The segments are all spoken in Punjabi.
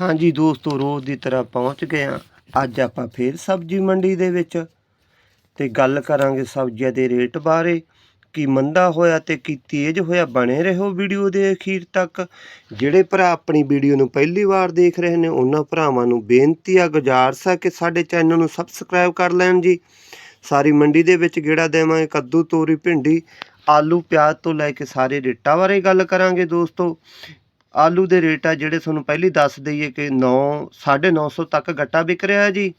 ਹਾਂਜੀ ਦੋਸਤੋ, ਰੋਜ਼ ਦੀ ਤਰ੍ਹਾਂ ਪਹੁੰਚ ਗਏ ਹਾਂ। ਅੱਜ ਆਪਾਂ ਫੇਰ ਸਬਜ਼ੀ ਮੰਡੀ ਦੇ ਵਿੱਚ। ਤੇ ਗੱਲ ਕਰਾਂਗੇ ਸਬਜ਼ੀਆਂ ਦੇ ਰੇਟ ਬਾਰੇ। ਕੀ ਮੰਦਾ ਹੋਇਆ ਤੇ ਕੀ ਤੇਜ਼ ਹੋਇਆ, ਬਣੇ ਰਹੋ ਵੀਡੀਓ ਦੇ ਅਖੀਰ ਤੱਕ। ਜਿਹੜੇ ਭਰਾ ਆਪਣੀ ਵੀਡੀਓ ਨੂੰ ਪਹਿਲੀ ਵਾਰ ਦੇਖ ਰਹੇ ਨੇ, ਉਹਨਾਂ ਭਰਾਵਾਂ ਨੂੰ ਬੇਨਤੀ ਆ, ਗੁਜ਼ਾਰਸ਼ ਆ ਕਿ ਸਾਡੇ ਚੈਨਲ ਨੂੰ ਸਬਸਕ੍ਰਾਈਬ ਕਰ ਲੈਣ ਜੀ। ਸਾਰੀ ਮੰਡੀ ਦੇ ਵਿੱਚ ਗੇੜਾ ਦੇਵਾਂਗੇ, ਕੱਦੂ, ਤੋਰੀ, ਭਿੰਡੀ, ਆਲੂ, ਪਿਆਜ਼ ਤੋਂ ਲੈ ਕੇ ਸਾਰੇ ਰੇਟਾਂ ਬਾਰੇ ਗੱਲ ਕਰਾਂਗੇ ਦੋਸਤੋ। ਆਲੂ ਦੇ ਰੇਟ ਆ ਜਿਹੜੇ ਤੁਹਾਨੂੰ ਪਹਿਲੀ ਦੱਸ ਦਈਏ ਕਿ 9 950 ਤੱਕ ਗੱਟਾ ਵਿਕ ਰਿਹਾ ਜੀ।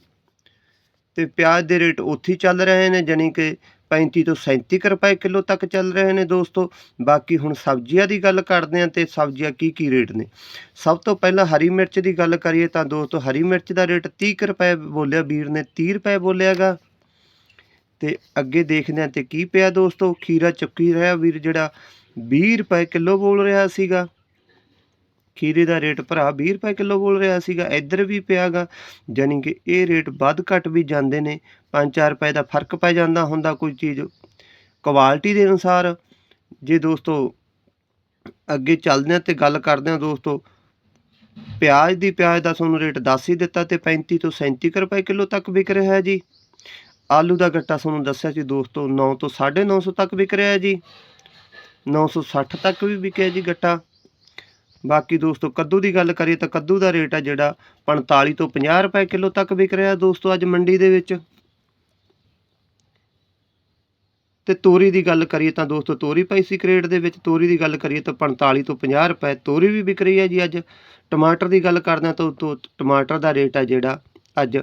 ਤੇ ਪਿਆਜ਼ ਦੇ ਰੇਟ ਉੱਥੇ ਚੱਲ ਰਹੇ ਨੇ, ਜਾਣੀ ਕਿ 35 ਤੋਂ 37 ਕੁ ਰੁਪਏ ਕਿਲੋ ਤੱਕ ਚੱਲ ਰਹੇ ਨੇ ਦੋਸਤੋ। ਬਾਕੀ ਹੁਣ ਸਬਜ਼ੀਆਂ ਦੀ ਗੱਲ ਕਰਦੇ ਹਾਂ ਤੇ ਸਬਜ਼ੀਆਂ ਕੀ ਕੀ ਰੇਟ ਨੇ। ਸਭ ਤੋਂ ਪਹਿਲਾਂ ਹਰੀ ਮਿਰਚ ਦੀ ਗੱਲ ਕਰੀਏ ਤਾਂ ਦੋਸਤੋ ਹਰੀ ਮਿਰਚ ਦਾ ਰੇਟ 30 ਕੁ ਰੁਪਏ ਬੋਲਿਆ, ਵੀਰ ਨੇ 30 ਰੁਪਏ ਬੋਲਿਆਗਾ। ਤੇ ਅੱਗੇ ਦੇਖਦੇ ਹਾਂ ਤੇ ਕੀ ਪਿਆ ਦੋਸਤੋ, ਖੀਰਾ ਚੁੱਕੀ ਰਿਹਾ ਵੀਰ ਜਿਹੜਾ 20 ਰੁਪਏ ਕਿਲੋ ਬੋਲ ਰਿਹਾ ਸੀਗਾ। ਖੀਰੇ ਦਾ ਰੇਟ ਭਰਾ 20 ਰੁਪਏ ਕਿਲੋ ਬੋਲ ਰਿਹਾ ਸੀਗਾ, ਇੱਧਰ ਵੀ ਪਿਆਗਾ, ਜਾਣੀ ਕਿ ਇਹ ਰੇਟ ਵੱਧ ਘੱਟ ਵੀ ਜਾਂਦੇ ਨੇ 5-4 ਰੁਪਏ ਦਾ ਫ਼ਰਕ ਪੈ ਜਾਂਦਾ ਹੁੰਦਾ ਕੋਈ ਚੀਜ਼। ਕੁਆਲਿਟੀ ਦੇ ਅਨੁਸਾਰ ਜੇ ਦੋਸਤੋ ਅੱਗੇ ਚੱਲਦੇ ਹਾਂ ਤੇ ਗੱਲ ਕਰਦੇ ਹਾਂ ਦੋਸਤੋ, ਪਿਆਜ਼ ਦੀ ਪਿਆਜ਼ ਦਾ ਤੁਹਾਨੂੰ ਰੇਟ ਦੱਸ ਹੀ ਦਿੱਤਾ ਤੇ 35 ਤੋਂ 37 ਕੁ ਰੁਪਏ ਕਿਲੋ ਤੱਕ ਵਿਕ ਰਿਹਾ ਹੈ ਜੀ। ਆਲੂ ਦਾ ਗੱਟਾ ਤੁਹਾਨੂੰ ਦੱਸਿਆ ਸੀ ਦੋਸਤੋ 9 ਤੋਂ 950 ਤੱਕ ਵਿਕ ਰਿਹਾ ਹੈ ਜੀ 960 ਤੱਕ ਵੀ ਵਿਕਿਆ ਜੀ ਗੱਟਾ। ਬਾਕੀ ਦੋਸਤੋ, ਕੱਦੂ ਦੀ ਗੱਲ ਕਰੀਏ ਤਾਂ ਕੱਦੂ ਦਾ ਰੇਟ ਆ ਜਿਹੜਾ 45 ਤੋਂ 50 ਰੁਪਏ ਕਿਲੋ ਤੱਕ ਵਿਕ ਰਿਹਾ ਦੋਸਤੋ ਅੱਜ ਮੰਡੀ ਦੇ ਵਿੱਚ। ਤੇ ਤੋਰੀ ਦੀ ਗੱਲ ਕਰੀਏ ਤਾਂ ਦੋਸਤੋ, ਤੋਰੀ ਪਈ ਸੀ ਕਰੇਟ ਦੇ ਵਿੱਚ। ਤੋਰੀ ਦੀ ਗੱਲ ਕਰੀਏ ਤਾਂ 45 ਤੋਂ 50 ਰੁਪਏ ਤੋਰੀ ਵੀ ਵਿਕ ਰਹੀ ਹੈ ਜੀ ਅੱਜ। ਟਮਾਟਰ ਦੀ ਗੱਲ ਕਰਦੇ ਹਾਂ ਤਾਂ ਤੋਂ ਟਮਾਟਰ ਦਾ ਰੇਟ ਆ ਜਿਹੜਾ ਅੱਜ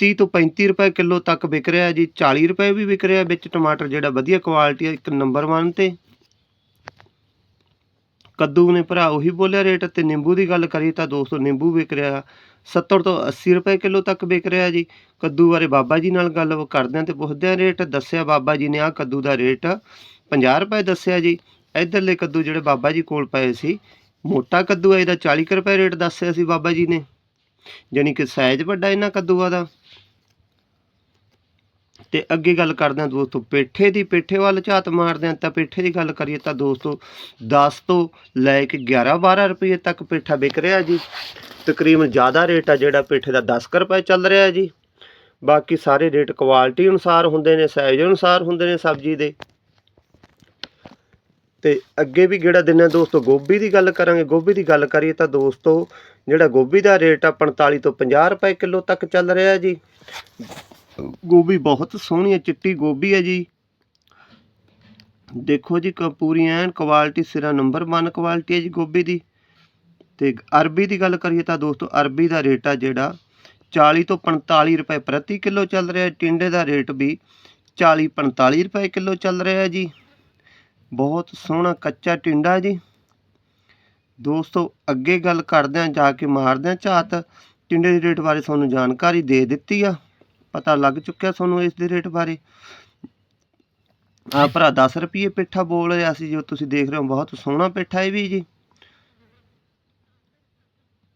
30 ਤੋਂ 35 ਰੁਪਏ ਕਿਲੋ ਤੱਕ ਵਿਕ ਰਿਹਾ ਜੀ। 40 ਰੁਪਏ ਵੀ ਵਿਕ ਰਿਹਾ ਵਿੱਚ। ਟਮਾਟਰ ਜਿਹੜਾ ਵਧੀਆ ਕੁਆਲਿਟੀ ਆ, ਇੱਕ ਨੰਬਰ 1 ਤੇ। ਕੱਦੂ ਨੇ ਭਰਾ ਉਹੀ ਬੋਲਿਆ ਰੇਟ ਤੇ ਨਿੰਬੂ ਦੀ ਗੱਲ ਕਰੀਏ ਤਾਂ ਦੋਸਤੋ ਨਿੰਬੂ ਵਿਕ ਰਿਹਾ 70 ਤੋਂ 80 ਰੁਪਏ ਕਿਲੋ ਤੱਕ ਵਿਕ ਰਿਹਾ ਜੀ। ਕੱਦੂ ਬਾਰੇ ਬਾਬਾ ਜੀ ਨਾਲ ਗੱਲ ਕਰਦੇ ਹਾਂ ਤੇ ਪੁੱਛਦੇ ਹਾਂ ਰੇਟ ਦੱਸਿਆ ਬਾਬਾ ਜੀ ਨੇ ਆ ਕੱਦੂ ਦਾ ਰੇਟ 50 ਰੁਪਏ ਦੱਸਿਆ ਜੀ। ਇਧਰਲੇ ਕੱਦੂ ਜਿਹੜੇ ਬਾਬਾ ਜੀ ਕੋਲ ਪਏ ਸੀ, ਮੋਟਾ ਕੱਦੂ ਹੈ ਇਹਦਾ 40 ਕੁ ਰੁਪਏ ਰੇਟ ਦੱਸਿਆ ਸੀ ਬਾਬਾ ਜੀ ਨੇ। ਜਾਣੀ ਕਿ ਸਾਈਜ਼ ਵੱਡਾ ਇਹਨਾਂ ਕੱਦੂਆਂ ਦਾ। ਤੇ ਅੱਗੇ ਗੱਲ ਕਰਦੇ ਹਾਂ ਦੋਸਤੋ, ਪੇਠੇ ਦੀ, ਪੇਠੇ ਵੱਲ ਝਾਤ ਮਾਰਦੇ ਹਾਂ ਤਾਂ ਪੇਠੇ ਦੀ ਗੱਲ ਕਰੀਏ ਤਾਂ ਦੋਸਤੋ 10 ਤੋਂ ਲੈ ਕੇ 11 12 ਰੁਪਏ ਤੱਕ ਪੇਠਾ ਵਿਕ ਰਿਹਾ ਜੀ। ਤਕਰੀਬਨ ਜ਼ਿਆਦਾ ਰੇਟ ਆ ਜਿਹੜਾ ਪੇਠੇ ਦਾ 10 ਕੁ ਰੁਪਏ ਚੱਲ ਰਿਹਾ ਜੀ। ਬਾਕੀ ਸਾਰੇ ਰੇਟ ਕੁਆਲਿਟੀ ਅਨੁਸਾਰ ਹੁੰਦੇ ਨੇ, ਸਾਈਜ਼ ਅਨੁਸਾਰ ਹੁੰਦੇ ਨੇ ਸਬਜ਼ੀ ਦੇ। ਤੇ ਅੱਗੇ ਵੀ ਜਿਹੜਾ ਦਿਨ ਹੈ ਦੋਸਤੋ, ਗੋਭੀ ਦੀ ਗੱਲ ਕਰਾਂਗੇ। ਗੋਭੀ ਦੀ ਗੱਲ ਕਰੀਏ ਤਾਂ ਦੋਸਤੋ, ਜਿਹੜਾ ਗੋਭੀ ਦਾ ਰੇਟ ਆ 45 ਤੋਂ 50 ਰੁਪਏ ਕਿਲੋ ਤੱਕ ਚੱਲ ਰਿਹਾ ਜੀ। ਗੋਭੀ ਬਹੁਤ ਸੋਹਣੀ ਹੈ, ਚਿੱਟੀ ਗੋਭੀ ਹੈ ਜੀ। ਦੇਖੋ ਜੀ, ਕ- ਪੂਰੀ ਐਨ ਕੁਆਲਿਟੀ ਸਿਰਾ ਨੰਬਰ 1 ਕੁਆਲਿਟੀ ਹੈ ਜੀ ਗੋਭੀ ਦੀ। ਤੇ ਅਰਬੀ ਦੀ ਗੱਲ ਕਰੀਏ ਤਾਂ ਦੋਸਤੋ, ਅਰਬੀ ਦਾ ਰੇਟ ਆ ਜਿਹੜਾ 40 ਤੋਂ 45 ਰੁਪਏ ਪ੍ਰਤੀ ਕਿਲੋ ਚੱਲ ਰਿਹਾ ਹੈ। ਟਿੰਡੇ ਦਾ ਰੇਟ ਵੀ 40 45 ਰੁਪਏ ਕਿਲੋ ਚੱਲ ਰਿਹਾ ਹੈ ਜੀ। ਬਹੁਤ ਸੋਹਣਾ ਕੱਚਾ ਟਿੰਡਾ ਜੀ। ਦੋਸਤੋ, ਅੱਗੇ ਗੱਲ ਕਰਦੇ ਹਾਂ, ਜਾ ਕੇ ਮਾਰਦੇ ਹਾਂ ਝਾਤ। ਟਿੰਡੇ ਦੇ ਰੇਟ ਬਾਰੇ ਤੁਹਾਨੂੰ ਜਾਣਕਾਰੀ ਦੇ ਦਿੱਤੀ ਆ। ਪਤਾ ਲੱਗ ਚੁੱਕਿਆ ਤੁਹਾਨੂੰ ਇਸ ਦੇ ਰੇਟ ਬਾਰੇ। ਆ ਭਰਾ 10 ਰੁਪਏ ਪੇਠਾ ਬੋਲ ਰਿਹਾ ਸੀ, ਜੋ ਤੁਸੀਂ ਦੇਖ ਰਹੇ ਹੋ, ਬਹੁਤ ਸੋਹਣਾ ਪੇਠਾ ਇਹ ਵੀ ਜੀ।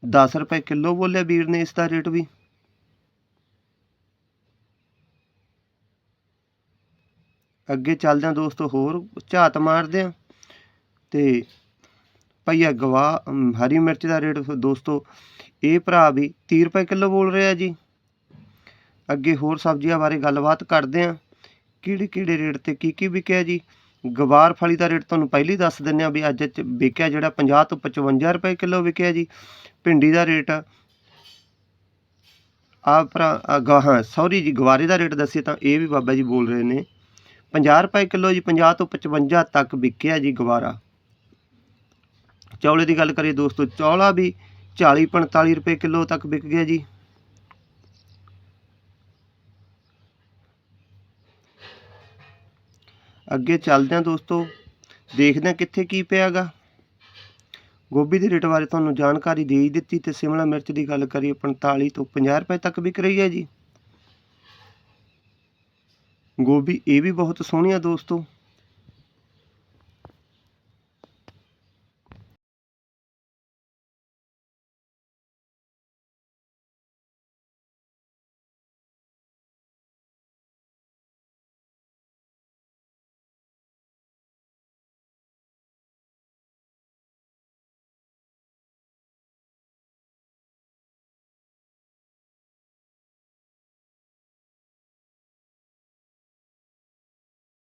10 ਰੁਪਏ ਕਿਲੋ ਬੋਲਿਆ ਵੀਰ ਨੇ ਇਸ ਦਾ ਰੇਟ ਵੀ। ਅੱਗੇ ਚੱਲਦੇ ਹਾਂ ਦੋਸਤੋ ਹੋਰ ਝਾਤ ਮਾਰਦੇ ਹਾਂ ਤੇ ਭਈਆ ਗਵਾ, ਹਰੀ ਮਿਰਚ ਦਾ ਰੇਟ ਦੋਸਤੋ, ਇਹ ਭਰਾ ਵੀ 30 ਰੁਪਏ ਕਿਲੋ ਬੋਲ ਰਿਹਾ ਜੀ। ਅੱਗੇ ਹੋਰ ਸਬਜ਼ੀਆਂ ਬਾਰੇ ਗੱਲਬਾਤ ਕਰਦੇ ਹਾਂ। ਕਿਹੜੇ ਕਿਹੜੇ ਰੇਟ ਤੇ ਕੀ ਕੀ ਵਿਕਿਆ ਜੀ? ਗਵਾਰ ਫਲੀ ਦਾ ਰੇਟ ਤੁਹਾਨੂੰ ਪਹਿਲਾਂ ਹੀ ਦੱਸ ਦਿੰਨੇ ਆ ਵੀ ਅੱਜ ਚ ਵਿਕਿਆ ਜਿਹੜਾ 50 ਤੋਂ 55 ਰੁਪਏ ਕਿਲੋ ਵਿਕਿਆ ਜੀ। ਭਿੰਡੀ ਦਾ ਰੇਟ ਆ ਭਰਾ, ਆ ਸੌਰੀ ਜੀ, ਗਵਾਰੇ ਦਾ ਰੇਟ ਦੱਸੀਏ ਤਾਂ ਇਹ ਵੀ ਬਾਬਾ ਜੀ ਬੋਲ ਰਹੇ ਨੇ। 50 ਰੁਪਏ ਕਿਲੋ ਜੀ 50 ਤੋਂ 55 ਤੱਕ ਵਿਕਿਆ ਜੀ ਗਵਾਰਾ। ਚੌਲੇ ਦੀ ਗੱਲ ਕਰੀਏ ਦੋਸਤੋ, ਚੌਲਾ ਵੀ 40 45 ਰੁਪਏ ਕਿਲੋ ਤੱਕ ਵਿਕ ਗਿਆ ਜੀ। ਅੱਗੇ ਚੱਲਦੇ ਹਾਂ ਦੋਸਤੋ। ਦੇਖਦੇ ਹਾਂ ਕਿੱਥੇ ਕੀ ਪਿਆਗਾ। ਗੋਭੀ ਦੇ ਰੇਟ ਬਾਰੇ ਤੁਹਾਨੂੰ ਜਾਣਕਾਰੀ ਦੇ ਹੀ ਦਿੱਤੀ ਤੇ ਸ਼ਿਮਲਾ ਮਿਰਚ ਦੀ ਗੱਲ ਕਰੀਏ 45 ਤੋਂ 50 ਰੁਪਏ ਤੱਕ ਵਿਕ ਰਹੀ ਹੈ ਜੀ। ਗੋਭੀ ਇਹ ਵੀ ਬਹੁਤ ਸੋਹਣੀ ਆ ਦੋਸਤੋ।